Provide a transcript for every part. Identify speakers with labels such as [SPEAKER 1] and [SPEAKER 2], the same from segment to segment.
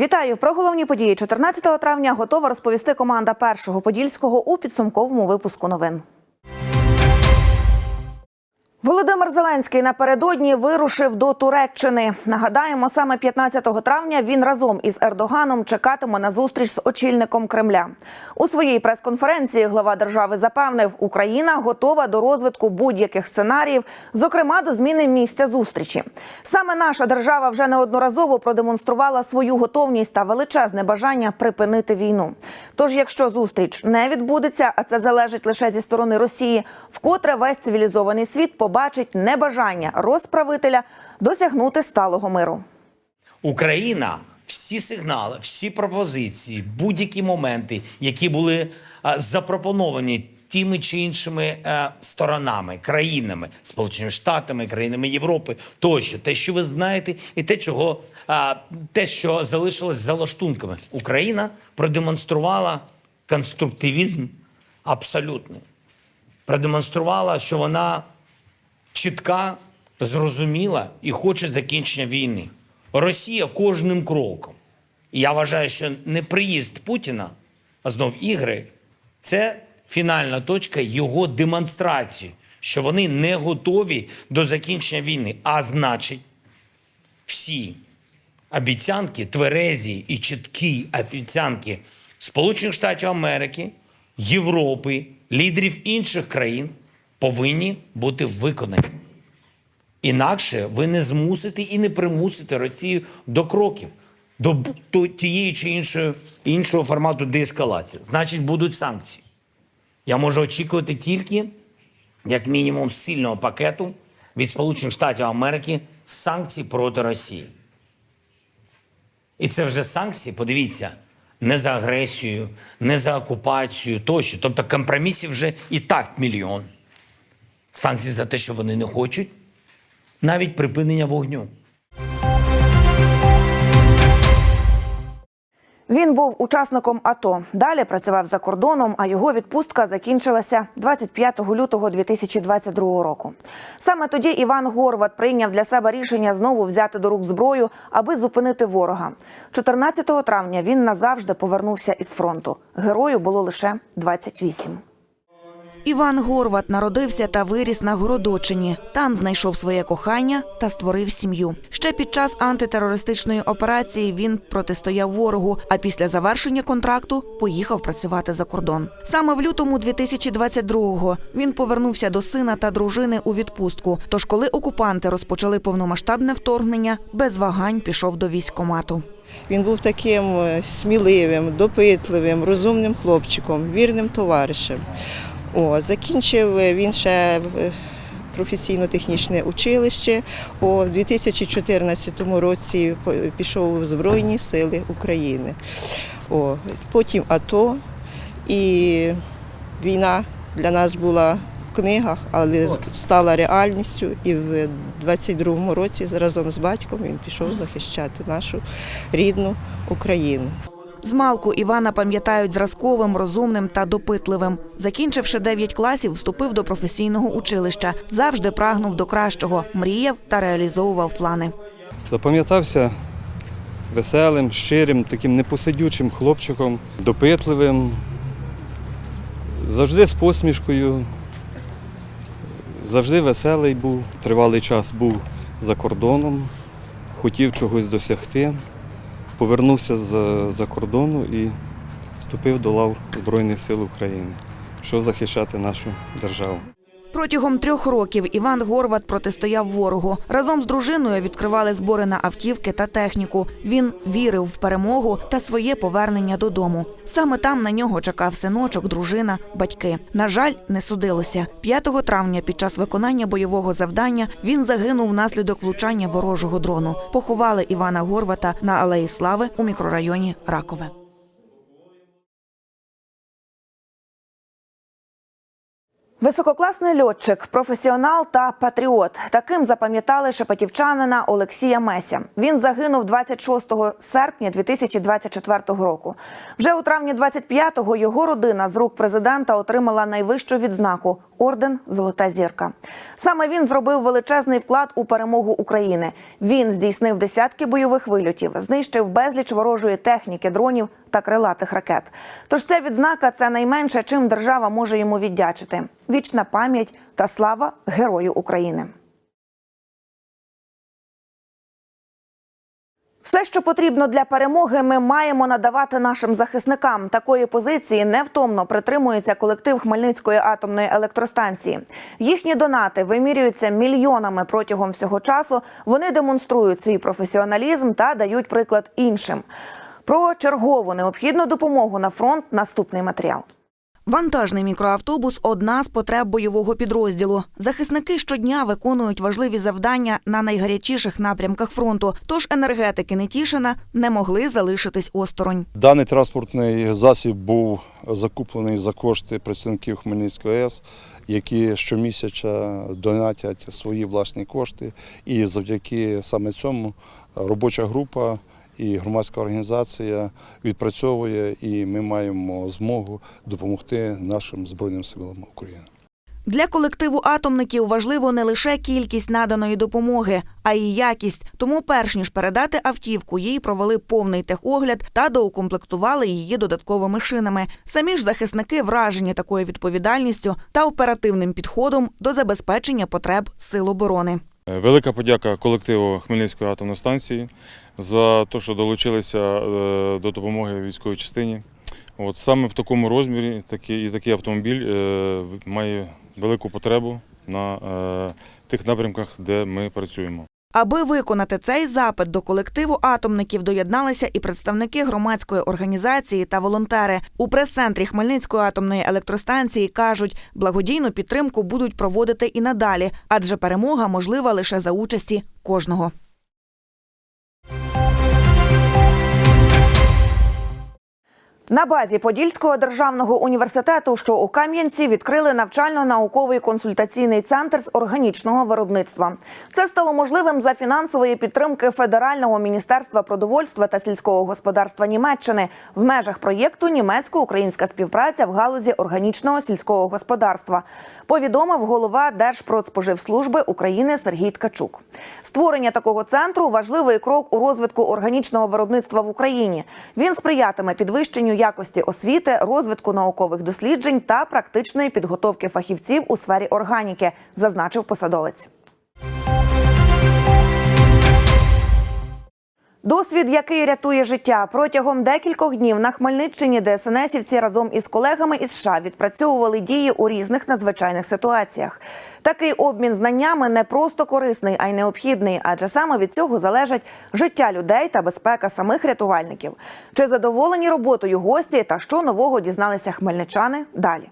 [SPEAKER 1] Вітаю про головні події 14 травня. Готова розповісти команда першого подільського у підсумковому випуску новин. Володимир Зеленський напередодні вирушив до Туреччини. Нагадаємо, саме 15 травня він разом із Ердоганом чекатиме на зустріч з очільником Кремля. У своїй прес-конференції глава держави запевнив, Україна готова до розвитку будь-яких сценаріїв, зокрема до зміни місця зустрічі. Саме наша держава вже неодноразово продемонструвала свою готовність та величезне бажання припинити війну. Тож, якщо зустріч не відбудеться, а це залежить лише зі сторони Росії, вкотре весь цивілізований світ побачить небажання розправителя досягнути сталого миру.
[SPEAKER 2] Україна всі сигнали, всі пропозиції, будь-які моменти, які були е, запропоновані тими чи іншими е, сторонами, країнами, Сполученими Штатами, країнами Європи, тощо, те, що ви знаєте, і те, чого е, те, що залишилось за лаштунками, Україна продемонструвала конструктивізм абсолютний. Продемонструвала, що вона чітка, зрозуміла і хоче закінчення війни. Росія кожним кроком. І я вважаю, що не приїзд Путіна, а знов ігри, це фінальна точка його демонстрації, що вони не готові до закінчення війни. А значить, всі обіцянки, тверезі і чіткі обіцянки Сполучених Штатів Америки, Європи, лідерів інших країн повинні бути виконані. Інакше ви не змусите і не примусите Росію до кроків, до тієї чи іншої, іншого формату деескалації. Значить, будуть санкції. Я можу очікувати тільки, як мінімум, сильного пакету від Сполучених Штатів Америки санкцій проти Росії. І це вже санкції, подивіться, не за агресію, не за окупацію тощо. Тобто компромісів вже і так мільйон. Санкції за те, що вони не хочуть, навіть припинення вогню.
[SPEAKER 1] Він був учасником АТО. Далі працював за кордоном, а його відпустка закінчилася 25 лютого 2022 року. Саме тоді Іван Горват прийняв для себе рішення знову взяти до рук зброю, аби зупинити ворога. 14 травня він назавжди повернувся із фронту. Герою було лише 28. Іван Горват народився та виріс на Городочині. Там знайшов своє кохання та створив сім'ю. Ще під час антитерористичної операції він протистояв ворогу. А після завершення контракту поїхав працювати за кордон. Саме в лютому 2022-го він повернувся до сина та дружини у відпустку. Тож, коли окупанти розпочали повномасштабне вторгнення, без вагань пішов до військкомату.
[SPEAKER 3] Він був таким е, сміливим, допитливим, розумним хлопчиком, вірним товаришем. О, закінчив він ще е, професійно-технічне училище. В 2014 році пішов у Збройні Сили України. О, потім АТО і війна для нас була в книгах, але стала реальністю. І в 22-му році разом з батьком він пішов захищати нашу рідну Україну.
[SPEAKER 1] Змалку Івана пам'ятають зразковим, розумним та допитливим. Закінчивши 9 класів, вступив до професійного училища. Завжди прагнув до кращого, мріяв та реалізовував плани.
[SPEAKER 4] Запам'ятався веселим, щирим, таким непосидючим хлопчиком, допитливим, завжди з посмішкою, завжди веселий був. Тривалий час був за кордоном, хотів чогось досягти. Повернувся з-за кордону і вступив до лав Збройних сил України, щоб захищати нашу державу.
[SPEAKER 1] Протягом трьох років Іван Горват протистояв ворогу. Разом з дружиною відкривали збори на автівки та техніку. Він вірив в перемогу та своє повернення додому. Саме там на нього чекав синочок, дружина, батьки. На жаль, не судилося. 5 травня під час виконання бойового завдання він загинув внаслідок влучання ворожого дрону. Поховали Івана Горвата на Алеї Слави у мікрорайоні Ракове. Висококласний льотчик, професіонал та патріот. Таким запам'ятали шепетівчанина Олексія Меся. Він загинув 26 серпня 2024 року. Вже у травні 25-го його родина з рук президента отримала найвищу відзнаку орден Золота зірка. Саме він зробив величезний вклад у перемогу України. Він здійснив десятки бойових вильотів, знищив безліч ворожої техніки, дронів та крилатих ракет. Тож ця відзнака це найменше, чим держава може йому віддячити. Вічна пам'ять та слава герою України. Все, що потрібно для перемоги, ми маємо надавати нашим захисникам. Такої позиції невтомно притримується колектив Хмельницької атомної електростанції. Їхні донати вимірюються мільйонами протягом всього часу. Вони демонструють свій професіоналізм та дають приклад іншим. Про чергову необхідну допомогу на фронт наступний матеріал. Вантажний мікроавтобус одна з потреб бойового підрозділу. Захисники щодня виконують важливі завдання на найгарячіших напрямках фронту. Тож енергетики Нетішина не могли залишитись осторонь.
[SPEAKER 5] Даний транспортний засіб був закуплений за кошти представників Хмельницької АЕС, які щомісяця донатять свої власні кошти. І завдяки саме цьому робоча група і громадська організація відпрацьовує, і ми маємо змогу допомогти нашим Збройним силам України.
[SPEAKER 1] Для колективу атомників важливо не лише кількість наданої допомоги, а й якість. Тому, перш ніж передати автівку, їй провели повний техогляд та доукомплектували її додатковими шинами. Самі ж захисники вражені такою відповідальністю та оперативним підходом до забезпечення потреб сил оборони.
[SPEAKER 6] Е, Велика подяка колективу Хмельницької атомної станції за те, що долучилися е, до допомоги військовій частині. От саме в такому розмірі такий, і такий автомобіль е, має велику потребу на тих напрямках, де ми працюємо.
[SPEAKER 1] Аби виконати цей запит до колективу атомників доєдналися і представники громадської організації та волонтери. У прес-центрі Хмельницької атомної електростанції кажуть, благодійну підтримку будуть проводити і надалі, адже перемога можлива лише за участі кожного. На базі Подільського державного університету, що у Кам'янці, відкрили навчально-науковий консультаційний центр з органічного виробництва. Це стало можливим за фінансової підтримки Федерального міністерства продовольства та сільського господарства Німеччини в межах проєкту Німецько-українська співпраця в галузі органічного сільського господарства. Повідомив голова Держпродспоживслужби України Сергій Ткачук. Створення такого центру важливий крок у розвитку органічного виробництва в Україні. Він сприятиме підвищенню якості освіти, розвитку наукових досліджень та практичної підготовки фахівців у сфері органіки, зазначив посадовець. Досвід, який рятує життя протягом декількох днів на Хмельниччині, ДСНСівці разом із колегами із США відпрацьовували дії у різних надзвичайних ситуаціях. Такий обмін знаннями не просто корисний, а й необхідний, адже саме від цього залежать життя людей та безпека самих рятувальників. Чи задоволені роботою гості та що нового дізналися хмельничани далі?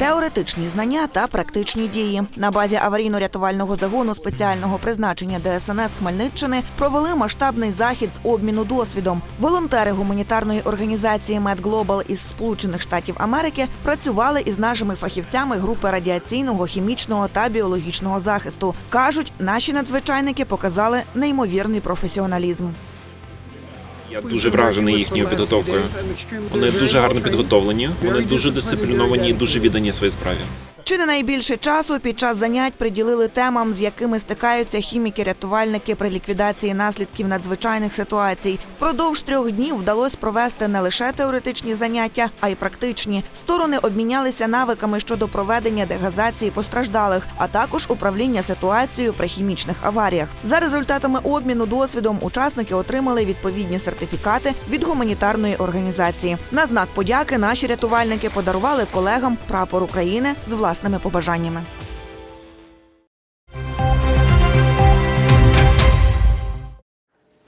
[SPEAKER 1] Теоретичні знання та практичні дії на базі аварійно-рятувального загону спеціального призначення ДСНС Хмельниччини провели масштабний захід з обміну досвідом. Волонтери гуманітарної організації MedGlobal із Сполучених Штатів Америки працювали із нашими фахівцями групи радіаційного, хімічного та біологічного захисту. кажуть, наші надзвичайники показали неймовірний професіоналізм.
[SPEAKER 7] Я дуже вражений їхньою підготовкою. Вони дуже гарно підготовлені, вони дуже дисципліновані і дуже віддані своїй справі.
[SPEAKER 1] Чи не найбільше часу під час занять приділили темам, з якими стикаються хіміки-рятувальники при ліквідації наслідків надзвичайних ситуацій. Впродовж трьох днів вдалося провести не лише теоретичні заняття, а й практичні. Сторони обмінялися навиками щодо проведення дегазації постраждалих, а також управління ситуацією при хімічних аваріях. За результатами обміну досвідом учасники отримали відповідні сертифікати від гуманітарної організації. На знак подяки наші рятувальники подарували колегам прапор України з власними побажаннями.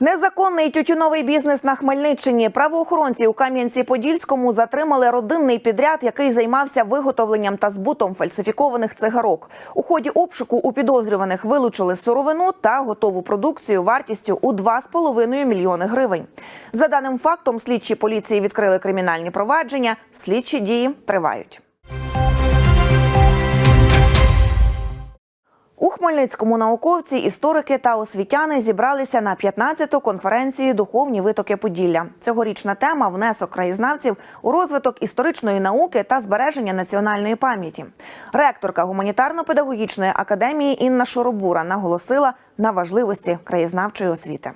[SPEAKER 1] Незаконний тютюновий бізнес на Хмельниччині. Правоохоронці у Кам'янці-Подільському затримали родинний підряд, який займався виготовленням та збутом фальсифікованих цигарок. У ході обшуку у підозрюваних вилучили сировину та готову продукцію вартістю у 2,5 мільйони гривень. За даним фактом, слідчі поліції відкрили кримінальні провадження. Слідчі дії тривають. У Хмельницькому науковці, історики та освітяни зібралися на 15-ту конференцію Духовні витоки Поділля. Цьогорічна тема внесок краєзнавців у розвиток історичної науки та збереження національної пам'яті. Ректорка гуманітарно-педагогічної академії Інна Шоробура наголосила на важливості краєзнавчої освіти.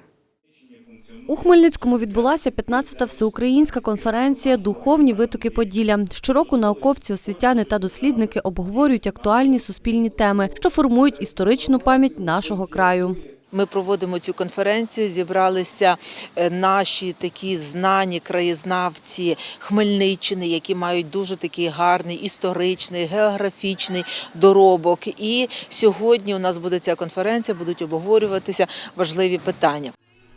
[SPEAKER 8] У Хмельницькому відбулася 15-та всеукраїнська конференція Духовні витоки Поділля. Щороку науковці, освітяни та дослідники обговорюють актуальні суспільні теми, що формують історичну пам'ять нашого краю.
[SPEAKER 9] Ми проводимо цю конференцію. Зібралися е, наші такі знані краєзнавці Хмельниччини, які мають дуже такий гарний історичний, географічний доробок. І сьогодні у нас буде ця конференція, будуть обговорюватися важливі питання.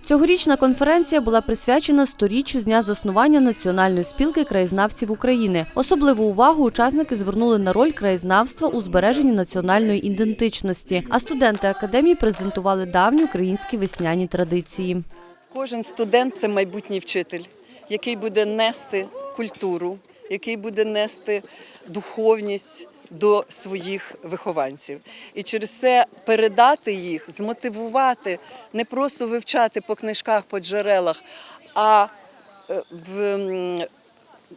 [SPEAKER 8] Цьогорічна конференція була присвячена сторіччю з дня заснування Національної спілки краєзнавців України. Особливу увагу учасники звернули на роль краєзнавства у збереженні національної ідентичності. А студенти академії презентували давні українські весняні традиції.
[SPEAKER 10] Кожен студент це майбутній вчитель, який буде нести культуру, який буде нести духовність до своїх вихованців. І через це передати їх, змотивувати, не просто вивчати по книжках, по джерелах, а е,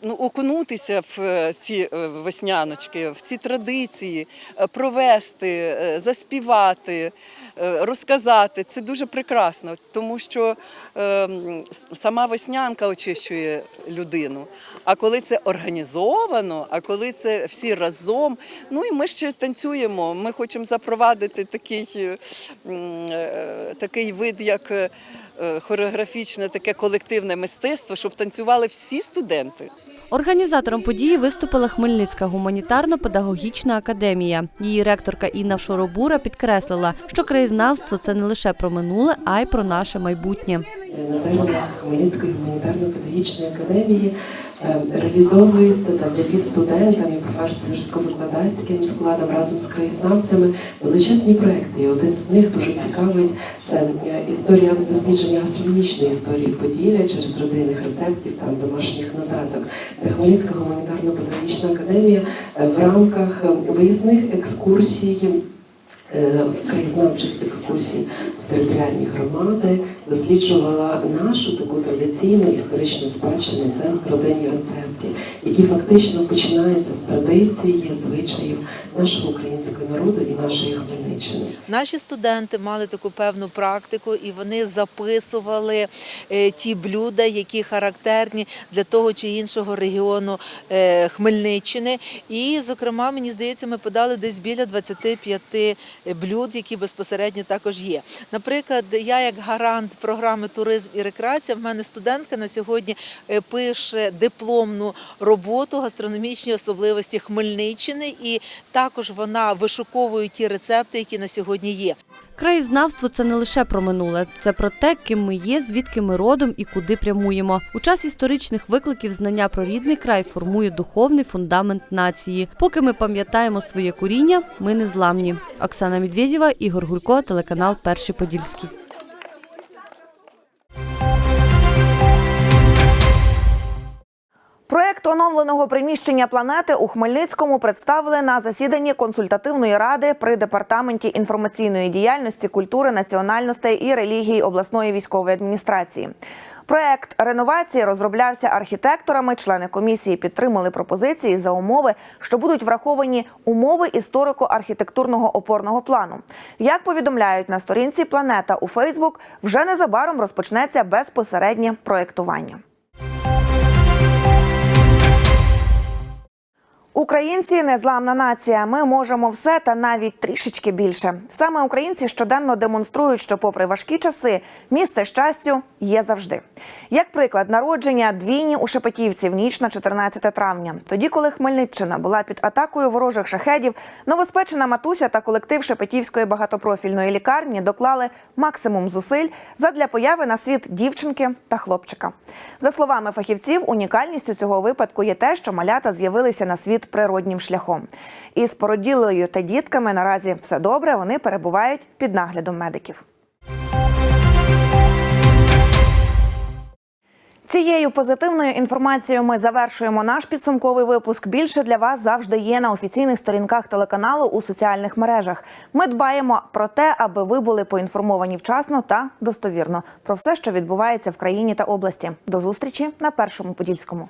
[SPEAKER 10] ну, окунутися в е, ці е, весняночки, в ці традиції, е, провести, заспівати, розказати. Це дуже прекрасно, тому що сама веснянка очищує людину. А коли це організовано, а коли це всі разом, ну і ми ще танцюємо. Ми хочемо запровадити такий, такий вид, як хореографічне, таке колективне мистецтво, щоб танцювали всі студенти.
[SPEAKER 8] Організатором події виступила Хмельницька гуманітарно-педагогічна академія. Її ректорка Інна Шоробура підкреслила, що краєзнавство це не лише про минуле, а й про наше майбутнє.
[SPEAKER 11] На теренах Хмельницької гуманітарно-педагогічної академії е, реалізовується завдяки студентам і професорсько-викладацьким складам разом з краєзнавцями величезні проекти. І один з них дуже цікавить це е, історія дослідження астрономічної історії Поділля через родинних рецептів там домашніх нотаток. Хмельницька гуманітарно-педагогічна академія е, в рамках виїзних екскурсій краєзнавчих екскурсій територіальні громади досліджувала нашу таку традиційну історичну спадщину це родинні рецепти, які фактично починаються з традиції, звичаїв нашого українського народу і нашої Хмельниччини.
[SPEAKER 9] Наші студенти мали таку певну практику, і вони записували е, ті блюда, які характерні для того чи іншого регіону е, Хмельниччини. І, зокрема, мені здається, ми подали десь біля 25 блюд, які безпосередньо також є. Наприклад, я як гарант програми Туризм і рекреація, в мене студентка на сьогодні е, пише дипломну роботу гастрономічні особливості Хмельниччини, і також вона вишуковує ті рецепти, які на сьогодні є.
[SPEAKER 8] Краєзнавство це не лише про минуле, це про те, ким ми є, звідки ми родом і куди прямуємо. У час історичних викликів знання про рідний край формує духовний фундамент нації. Поки ми пам'ятаємо своє коріння, ми незламні. Оксана Медведєва, Ігор Гулько, телеканал Перший Подільський.
[SPEAKER 1] Оновленого приміщення планети у Хмельницькому представили на засіданні консультативної ради при департаменті інформаційної діяльності, культури, національностей і релігії обласної військової адміністрації. Проект реновації розроблявся архітекторами. Члени комісії підтримали пропозиції за умови, що будуть враховані умови історико-архітектурного опорного плану. Як повідомляють на сторінці Планета у Фейсбук, вже незабаром розпочнеться безпосереднє проєктування. Українці незламна нація. Ми можемо все та навіть трішечки більше. Саме українці щоденно демонструють, що, попри важкі часи, місце щастю є завжди. Як приклад, народження двійні у Шепетівці в ніч на 14 травня. Тоді, коли Хмельниччина була під атакою ворожих шахедів, новоспечена матуся та колектив Шепетівської багатопрофільної лікарні доклали максимум зусиль задля появи на світ дівчинки та хлопчика. За словами фахівців, унікальністю цього випадку є те, що малята з'явилися на світ природнім шляхом. Із породілею та дітками наразі все добре. Вони перебувають під наглядом медиків. Цією позитивною інформацією ми завершуємо наш підсумковий випуск. Більше для вас завжди є на офіційних сторінках телеканалу у соціальних мережах. Ми дбаємо про те, аби ви були поінформовані вчасно та достовірно про все, що відбувається в країні та області. До зустрічі на першому подільському.